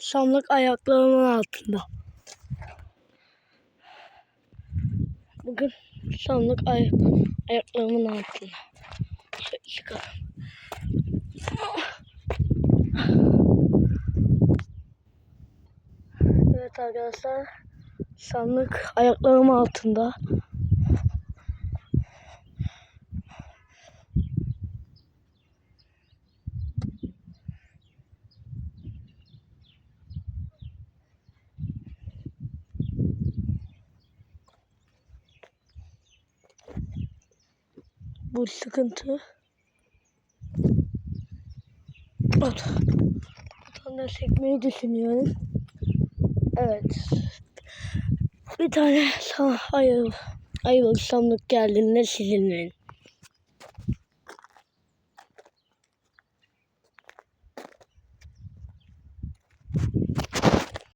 Sandık ayaklarımın altında. Bugün sandık ay ayaklarımın altında. Şöyle çıkalım. Evet arkadaşlar. Sandık ayaklarım altında. Bu sıkıntı. Ot. Buradan çekmeyi düşünüyorum. Evet. Bir tane sana hayır, hayır sandık geldiğinde silinmeyin.